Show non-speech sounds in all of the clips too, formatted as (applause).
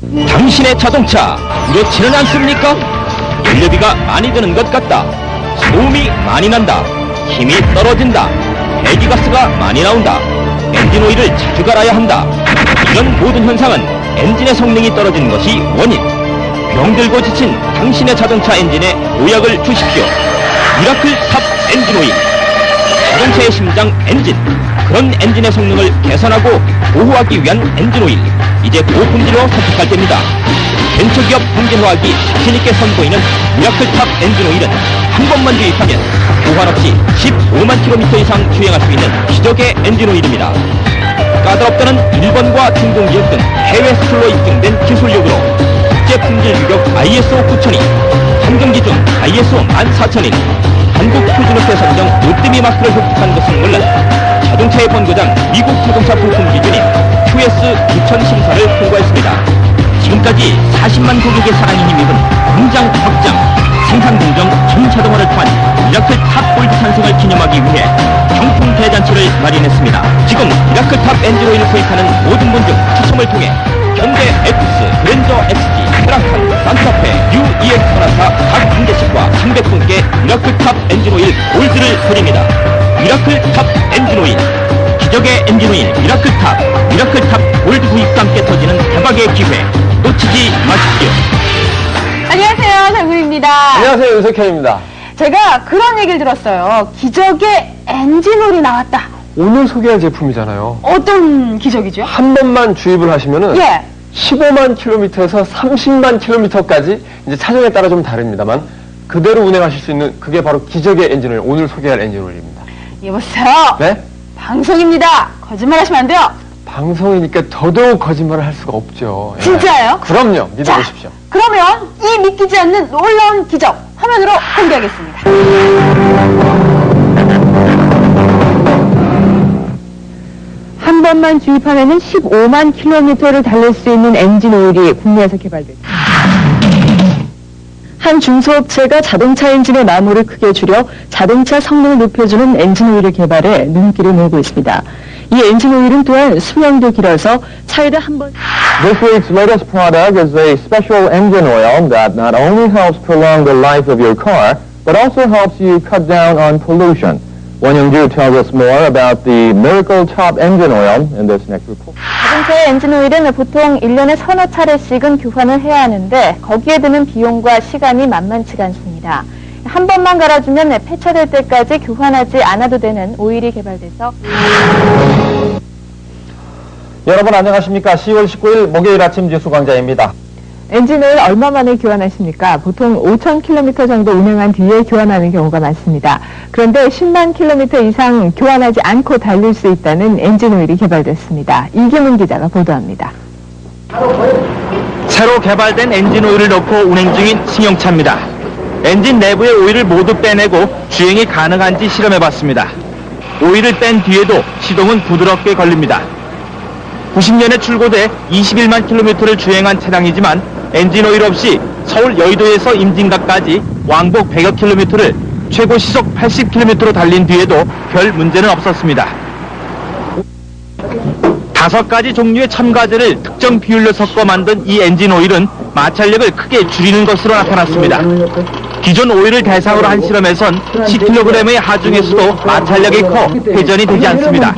당신의 자동차 이렇지는 않습니까? 연료비가 많이 드는 것 같다. 소음이 많이 난다. 힘이 떨어진다. 배기가스가 많이 나온다. 엔진 오일을 자주 갈아야 한다. 이런 모든 현상은 엔진의 성능이 떨어지는 것이 원인. 병들고 지친 당신의 자동차 엔진에 보약을 주십시오. 미라클 탑 엔진 오일. 자동차의 심장 엔진 그런 엔진의 성능을 개선하고 보호하기 위한 엔진 오일 이제 고품질로 선택할 때입니다. 벤처기업 홍진화학이 자신있게 선보이는 미라클탑 엔진 오일은 한 번만 주입하면 보관 없이 15만 킬로미터 이상 주행할 수 있는 기적의 엔진 오일입니다. 까다롭다는 일본과 중동 지역 등 해외 수출로 입증된 기술력으로 국제 품질 규격 ISO 9000이 환경 기준 ISO 14000인 한국 표준업체 선정 으뜸이 마크를 획득한 것은 물론 자동차의 본고장 미국 자동차 부품 기준인 QS 9000 심사를 통과했습니다. 지금까지 40만 고객의 사랑이 힘입은 공장 확장, 생산 공정 전자동화를 통한 미라클 탑 골드 탄생을 기념하기 위해 경품 대잔치를 마련했습니다. 지금 미라클 탑 엔진 오일을 구입하는 모든 분중 추첨을 통해 현대 X, 그랜저 XG, 테라칸, 산타페, 뉴 EX 소나타 각한 개씩과 300분께 미라클 탑 엔진 오일 골드를 드립니다. 미라클 탑 엔진 오일 기적의 엔진 오일 미라클 탑 미라클 탑 골드 구입과 함께 터지는 대박의 기회 놓치지 마십시오. 안녕하세요, 장군입니다. 안녕하세요 윤석현입니다. 제가 그런 얘기를 들었어요. 기적의 엔진 오일이 나왔다. 오늘 소개할 제품이잖아요. 어떤 기적이죠? 한 번만 주입을 하시면은 예. 15만 킬로미터에서 30만 킬로미터까지 이제 차종에 따라 좀 다릅니다만 그대로 운행하실 수 있는 그게 바로 기적의 엔진오일 오늘 소개할 엔진오일입니다. 여보세요. 네? 방송입니다. 거짓말 하시면 안 돼요. 방송이니까 더더욱 거짓말을 할 수가 없죠. 예. 진짜예요? 그럼요. 믿어보십시오. 그러면 이 믿기지 않는 놀라운 기적 화면으로 공개하겠습니다. 한 번만 주입하면 15만 킬로미터를 달릴 수 있는 엔진 오일이 국내에서 개발됐습니다. 한 중소업체가 자동차 엔진의 마모를 크게 줄여 자동차 성능을 높여주는 엔진 오일을 개발해 눈길을 모으고 있습니다. 이 엔진 오일은 또한 수명도 길어서 차에를 한번 This week's latest product is a special engine oil that not only helps prolong the life of your car, but also helps you cut down on pollution. Young-ju tells us more about the Miracle Top Engine Oil in this next report. 자동차의 엔진 오일은 보통 1년에 서너 차례씩은 교환을 해야 하는데 거기에 드는 비용과 시간이 만만치가 않습니다. 한 번만 갈아주면 폐차될 때까지 교환하지 않아도 되는 오일이 개발돼서 여러분 안녕하십니까? 10월 19일 목요일 아침 뉴스 광자입니다. 엔진 오일 얼마 만에 교환하십니까? 보통 5천 킬로미터 정도 운행한 뒤에 교환하는 경우가 많습니다. 그런데 10만 킬로미터 이상 교환하지 않고 달릴 수 있다는 엔진 오일이 개발됐습니다. 이기문 기자가 보도합니다. 새로 개발된 엔진 오일을 넣고 운행 중인 승용차입니다. 엔진 내부의 오일을 모두 빼내고 주행이 가능한지 실험해봤습니다. 오일을 뺀 뒤에도 시동은 부드럽게 걸립니다. 90년에 출고돼 21만 킬로미터를 주행한 차량이지만 엔진 오일 없이 서울 여의도에서 임진각까지 왕복 100여 킬로미터를 최고 시속 80킬로미터로 달린 뒤에도 별 문제는 없었습니다. 다섯 가지 종류의 첨가제를 특정 비율로 섞어 만든 이 엔진 오일은 마찰력을 크게 줄이는 것으로 나타났습니다. 기존 오일을 대상으로 한 실험에선 10kg의 하중에서도 마찰력이 커 회전이 되지 않습니다.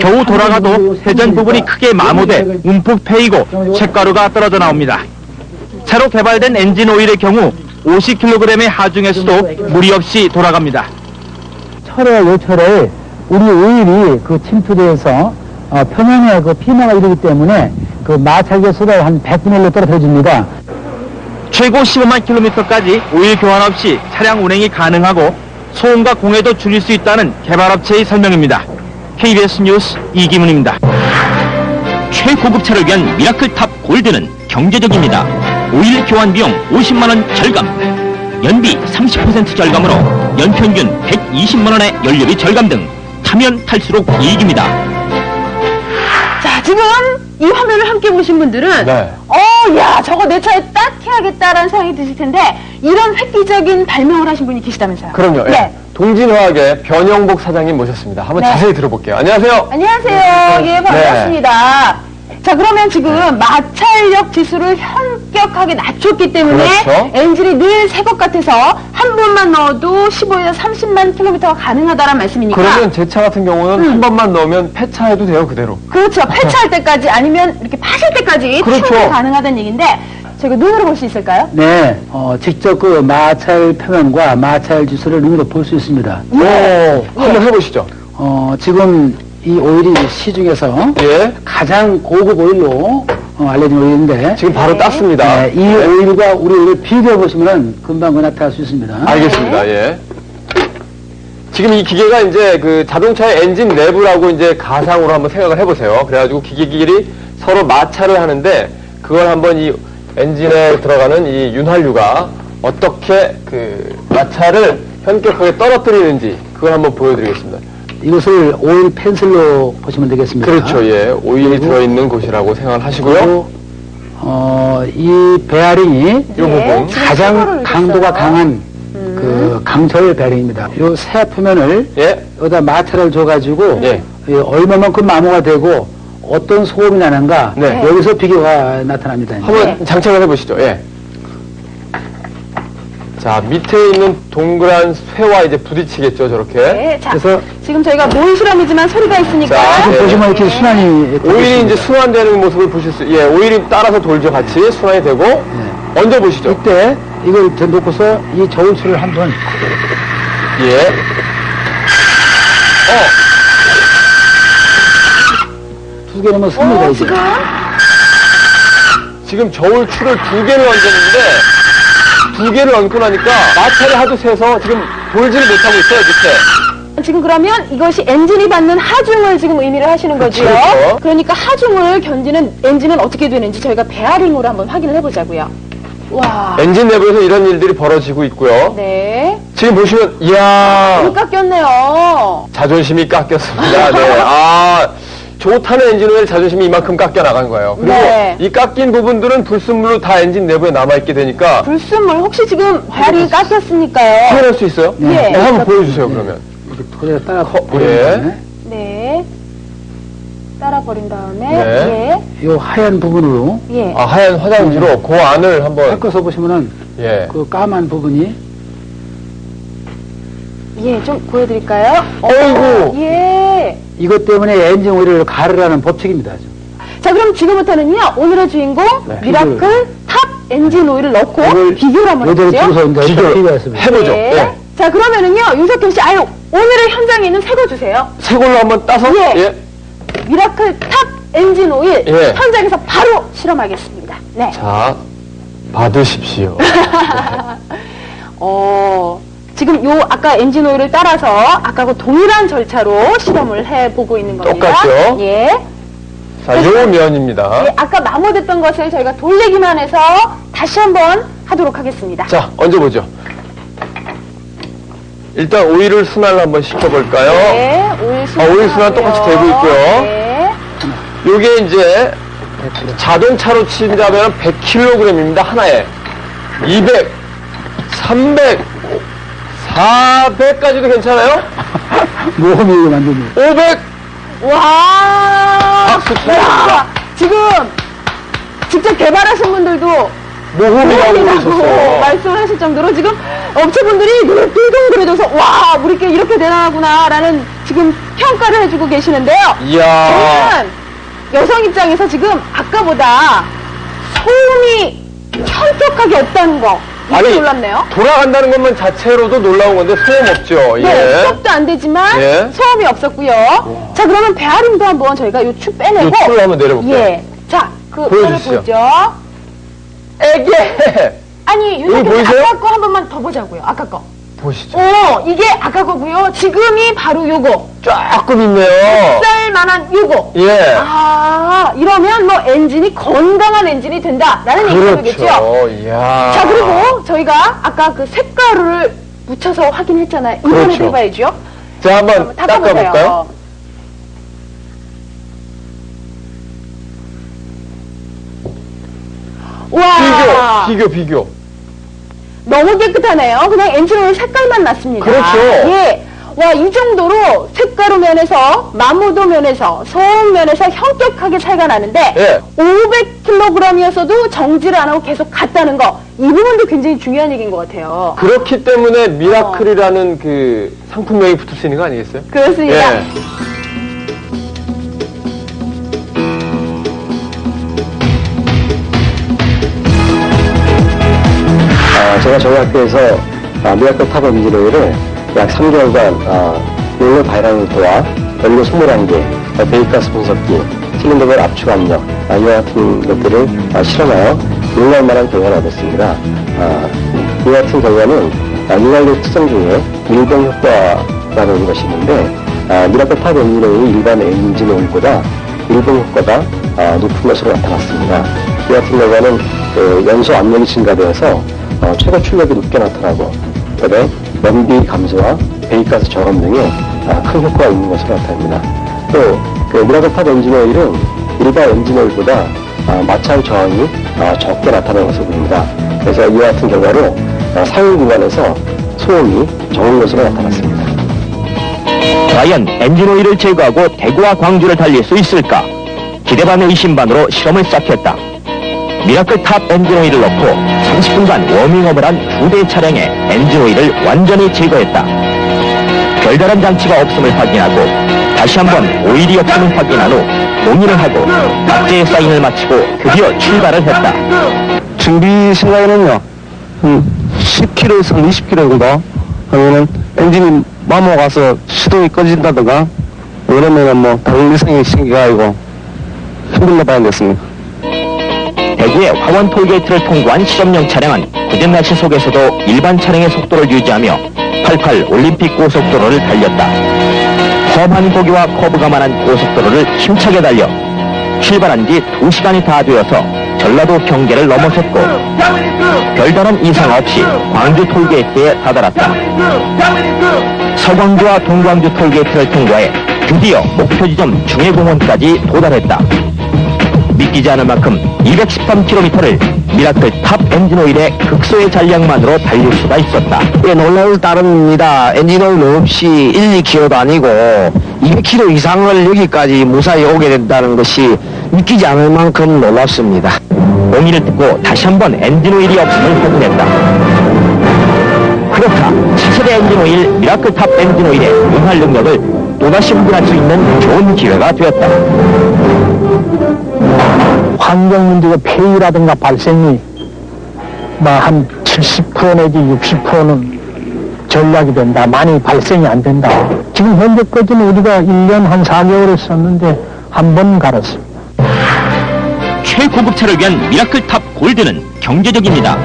겨우 돌아가도 회전 부분이 크게 마모돼 움푹 패이고 쇳가루가 떨어져 나옵니다. 새로 개발된 엔진 오일의 경우 50kg의 하중에서도 무리 없이 돌아갑니다. 철에 요철에 우리 오일이 그 침투돼서 어, 표면에 그 피나가 이르기 때문에 그 마찰계 수가 한 100분의 1로 떨어져집니다. 최고 15만 킬로미터까지 오일 교환 없이 차량 운행이 가능하고 소음과 공해도 줄일 수 있다는 개발업체의 설명입니다. KBS 뉴스 이기문입니다. 최고급 차를 위한 미라클 탑 골드는 경제적입니다. 오일 교환 비용 50만 원 절감. 연비 30% 절감으로 연평균 120만 원의 연료비 절감 등 타면 탈수록 이익입니다. 자, 지금 이 화면을 함께 보신 분들은 네. 어, 야, 저거 내 차에 딱 해야겠다라는 생각이 드실 텐데 이런 획기적인 발명을 하신 분이 계시다면서요? 그럼요. 예. 네. 동진화학의 변영복 사장님 모셨습니다. 한번 네. 자세히 들어볼게요. 안녕하세요. 안녕하세요. 예, 반갑습니다. 자, 그러면 지금 마찰력 지수를 현격하게 낮췄기 때문에 그렇죠. 엔진이 늘 새 것 같아서 한 번만 넣어도 15에서 30만 킬로미터가 가능하다는 말씀이니까. 그러면 제 차 같은 경우는 음. 한 번만 넣으면 폐차해도 돼요, 그대로. 그렇죠. 폐차할 때까지 아니면 이렇게 파실 때까지 그렇죠. 충분히 가능하다는 얘기인데 저희가 눈으로 볼 수 있을까요? 네, 어, 직접 그 마찰 표면과 마찰 지수를 눈으로 볼 수 있습니다. 오, 한번 해보시죠. 어, 지금 이 오일이 시중에서 예. 가장 고급 오일로 어, 알려진 오일인데 지금 바로 네. 땄습니다. 네, 이 오일과 우리 오일을 비교해 보시면 금방 그 나타날 수 있습니다. 알겠습니다. 예. 지금 이 기계가 이제 그 자동차의 엔진 내부라고 이제 가상으로 한번 생각을 해보세요. 그래가지고 기계끼리 서로 마찰을 하는데 그걸 한번 이 엔진에 들어가는 이 윤활유가 어떻게 그 마찰을 현격하게 떨어뜨리는지 그걸 한번 보여드리겠습니다. 이것을 오일 펜슬로 보시면 되겠습니다. 그렇죠. 예. 오일이 그리고- 들어있는 곳이라고 생각을 하시고요. 그리고 어, 이 베어링이 요 부분. 네, 지금 가장 강도가. 강한 그 강철 베어링입니다. 요새 표면을 예. 여기다 마찰을 줘가지고 예. 이 얼마만큼 마모가 되고 어떤 소음이 나는가 네. 여기서 비교가 나타납니다. 한번 네. 장착을 해보시죠. 예. 자, 밑에 있는 동그란 쇠와 이제 부딪히겠죠, 저렇게. 네, 자, 그래서 지금 저희가 모의 실험이지만 소리가 있으니까 자, 지금 네. 보시면 이렇게 순환이 오일이. 이제 순환되는 모습을 보실 수, 예, 오일이 따라서 돌죠, 같이. 순환이 되고. 얹어 보시죠. 이때 이걸 더 놓고서 이 저울추를 한번 예. 어, 두 개 넣으면 씁니다 어, 이제. 지금 지금 저울 추를 두 개를 얹었는데, 두 개를 얹고 나니까 마찰이 하도 세서 지금 돌지를 못하고 있어요, 밑에. 지금 그러면 이것이 엔진이 받는 하중을 지금 의미를 하시는 거죠. 그렇죠. 그러니까 하중을 견디는 엔진은 어떻게 되는지 저희가 베어링으로 한번 확인을 해보자고요. 와, 엔진 내부에서 이런 일들이 벌어지고 있고요. 네, 지금 보시면, 이야. 물 깎였네요. 자존심이 깎였습니다. 네. 아, 좋다는 엔진 오일 자존심이 이만큼 깎여 나간 거예요. 그리고 네. 이 깎인 부분들은 불순물로 다 엔진 내부에 남아있게 되니까 불순물 혹시 지금 베어링이 깎였으니까요. 확인할 수 있어요? 네. 네, 한번 보여주세요, 그러면. 이렇게 토대에 따라 예. 버리는 네, 따라 버린 다음에 네. 요 하얀 부분으로 예, 예. 아, 하얀 화장지로 그 안을 한번, 섞어서 보시면은 예. 그 까만 부분이 예, 좀 보여드릴까요? 어이구. 예. 이것 때문에 엔진 오일을 가르라는 법칙입니다. 아주. 자, 그럼 지금부터는요, 오늘의 주인공, 네, 미라클 탑 엔진 오일을 넣고 이걸 비교를 한번 해보죠. 이제 비교를 비교했습니다. 해보죠. 네. 예. 자, 그러면은요, 윤석현 씨, 아유, 오늘의 현장에 있는 새 거 주세요. 새 걸로 한번 따서, 예. 예. 미라클 탑 엔진 오일, 예. 현장에서 바로 실험하겠습니다. 네. 자, 받으십시오. (laughs) 어, 지금 요 아까 엔진 오일을 따라서 아까하고 동일한 절차로 실험을 해보고 있는 겁니다. 똑같죠? 예. 자, 요 면입니다. 예, 아까 마모됐던 것을 저희가 돌리기만 해서 다시 한번 하도록 하겠습니다. 자, 얹어보죠. 일단 오일을 순환을 한번 시켜볼까요? 네, 오일 순환. 아, 오일 순환 똑같이 되고 있고요. 네. 요게 이제 자동차로 친다면 100kg입니다. 하나에. 200, 300, 400까지도 괜찮아요? 모험이 만듭니다. 500! 와! 박수 쳐야 와! 지금 직접 개발하신 분들도 모험이라고 모험이라고 그러셨어요. 말씀을 하실 정도로 지금 업체분들이 눈을 띵동그려져서 와 우리 게 이렇게 대단하구나라는 지금 평가를 해주고 계시는데요. 이야. 저는 여성 입장에서 지금 아까보다 소음이 현격하게 없다는 거 아니, 놀랍네요. 돌아간다는 것만 자체로도 놀라운 건데 소용 없죠. 네, 예. 수업도 안 되지만 예. 소음이 없었고요. 자, 그러면 배아림도 한번 저희가 요축 빼내고 요 축을 한번 내려볼게요. 예. 자, 그 보여주시죠. 보여주죠. 에게! 아니, 여기 보이세요? 아까 거 한 번만 더 보자고요. 아까 거. 보시죠. 어, 이게 아까 거고요. 지금이 바로 요거. 조금 있네요. 쌀만한 요거. 예. 아, 이러면 뭐 엔진이 건강한 엔진이 된다라는 얘기가 되겠죠. 그렇죠. 이야. 자, 그리고 저희가 아까 그 색깔을 묻혀서 확인했잖아요. 이번에도 그렇죠. 해봐야죠. 자, 한번. 닦아볼까요? 와, 비교, 비교, 비교. 너무 깨끗하네요. 그냥 엔진 오일 색깔만 났습니다. 그렇죠. 예. 와, 이 정도로 색가루 면에서, 마모도 면에서, 소음 면에서 현격하게 차이가 나는데, 예. 500kg이었어도 정지를 안 하고 계속 갔다는 거, 이 부분도 굉장히 중요한 얘기인 것 같아요. 그렇기 때문에 미라클이라는 그 상품명이 붙을 수 있는 거 아니겠어요? 그렇습니다. 예. 제가 저희 학교에서 아, 미라클 탑 엔지노이를 약 3개월간 아, 롤러 바이라노도와 연료 21개, 아, 배기가스 분석기, 실린더별 압축 압력 아, 이와 같은 것들을 아, 실험하여 놀랄 만한 결과를 얻었습니다. 아, 이 같은 결과는 아, 윤활유 특성 중에 밀봉 효과라는 것이 있는데 아, 미라클 탑 엔지노이 일반 엔진 오일보다 밀봉 효과가 아, 높은 것으로 나타났습니다. 이 같은 결과는 그 연소 압력이 증가되어서 어, 최고 출력이 높게 나타나고 그다음에 연비 감소와 배기가스 저감 등에 아, 큰 효과가 있는 것으로 나타납니다. 또그 미라클탑 엔진 오일은 일반 엔진 오일보다 아, 마찰 저항이 아, 적게 나타나는 것으로 보입니다. 그래서 이와 같은 결과로 아, 사용 구간에서 소음이 적은 것으로 나타났습니다. 과연 엔진 오일을 제거하고 대구와 광주를 달릴 수 있을까? 기대 반 의심 반으로 실험을 시작했다. 미라클 탑 엔진 오일을 넣고 30분간 워밍업을 한 두 대 차량의 엔진 오일을 완전히 제거했다. 별다른 장치가 없음을 확인하고 다시 한번 오일이 없음을 확인한 후 동의를 하고 각제의 사인을 마치고 드디어 출발을 했다. 준비 시간에는요, 한 10km에서 20km 정도 하면은 엔진이 마모 가서 시동이 꺼진다든가, 그러면은 뭐 다른 이상이 생겨가지고 힘들러 봐야 됐습니다. 대구의 화원 톨게이트를 통과한 실험용 차량은 굳은 날씨 속에서도 일반 차량의 속도를 유지하며 88 올림픽 고속도로를 달렸다. 험한 고기와 커브가 많은 고속도로를 힘차게 달려 출발한 지 2시간이 다 되어서 전라도 경계를 넘어섰고 별다른 이상 없이 광주 톨게이트에 다다랐다. 서광주와 동광주 톨게이트를 통과해 드디어 목표 지점 중해공원까지 도달했다. 믿기지 않을 만큼 213km를 미라클 탑 엔진 오일의 극소의 잔량만으로 달릴 수가 있었다. 예, 놀라울 따름입니다. 엔진 오일 없이 1, 2km도 아니고 200km 이상을 여기까지 무사히 오게 된다는 것이 믿기지 않을 만큼 놀랍습니다. 동의를 듣고 다시 한번 엔진 오일이 없음을 확인했다. 그렇다. 차세대 엔진 오일 미라클 탑 엔진 오일의 운할 능력을 또다시 확인할 수 있는 좋은 기회가 되었다. 환경 문제가 폐유라든가 발생이 뭐한 70% 내지 60%는 전략이 된다. 많이 발생이 안 된다. 지금 현재까지는 우리가 1년 한 4개월을 썼는데 한 번 갈았습니다. 최고급 차를 위한 미라클 탑 골드는 경제적입니다.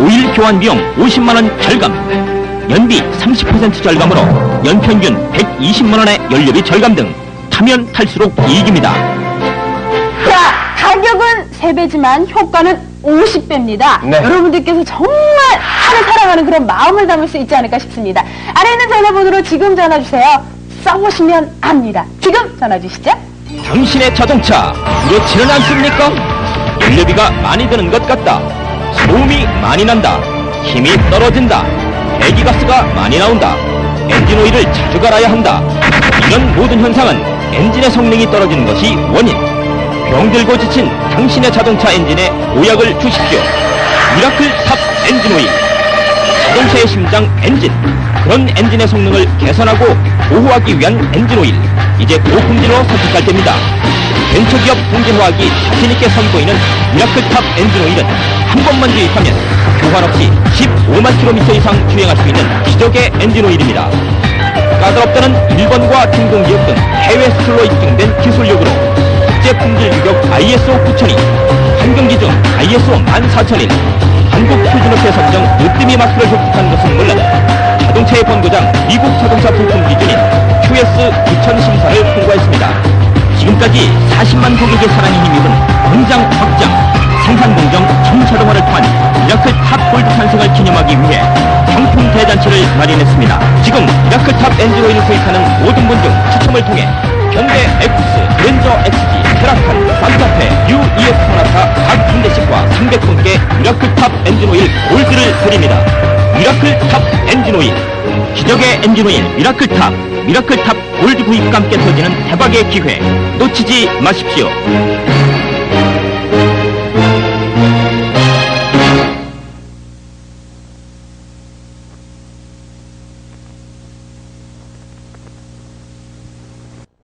오일 교환 비용 50만원 절감. 연비 30% 절감으로 연평균 120만원의 연료비 절감 등 타면 탈수록 이익입니다. 자, 가격은 3배지만 효과는 50배입니다. 네. 여러분들께서 정말 차를 사랑하는 그런 마음을 담을 수 있지 않을까 싶습니다. 아래 있는 전화번호로 지금 전화 주세요. 써보시면 압니다. 지금 전화 주시죠. 당신의 자동차 그렇지는 않습니까? 연료비가 많이 드는 것 같다. 소음이 많이 난다. 힘이 떨어진다. 배기가스가 많이 나온다. 엔진 오일을 자주 갈아야 한다. 이런 모든 현상은 엔진의 성능이 떨어지는 것이 원인. 병들고 지친 당신의 자동차 엔진에 보약을 주십시오. 미라클 탑 엔진 오일. 자동차의 심장 엔진. 그런 엔진의 성능을 개선하고 보호하기 위한 엔진 오일. 이제 고품질로 선택할 때입니다. 벤처기업 동진화학이 자신있게 선보이는 미라클 탑 엔진 오일은 한 번만 주입하면 교환 없이 15만 킬로미터 이상 주행할 수 있는 기적의 엔진 오일입니다. 까다롭다는 일본과 중동 기업 등 해외 수출로 입증된 기술력으로 국제 품질 규격 ISO 9002, 환경 기준 ISO 14001, 한국 표준업체 선정 으뜸이 마크를 획득한 것은 물론 자동차의 본고장 미국 자동차 부품 기준인 QS 2000 심사를 통과했습니다. 지금까지 40만 고객의 사랑에 힘입은 공장 확장, 생산 공정 전자동화를 통한 미라클 탑 골드 탄생을 기념하기 위해 경품 대잔치를 마련했습니다. 지금 미라클 탑 엔진 오일을 구입하는 모든 분 중 추첨을 통해 현대 X, 렌저 ES 소나타 각한 대씩과 300분께 미라클 탑 엔진오일 골드를 드립니다. 미라클 탑 엔진오일. 기적의 엔진 오일 미라클탑. 미라클탑 골드 구입과 함께 터지는 대박의 기회. 놓치지 마십시오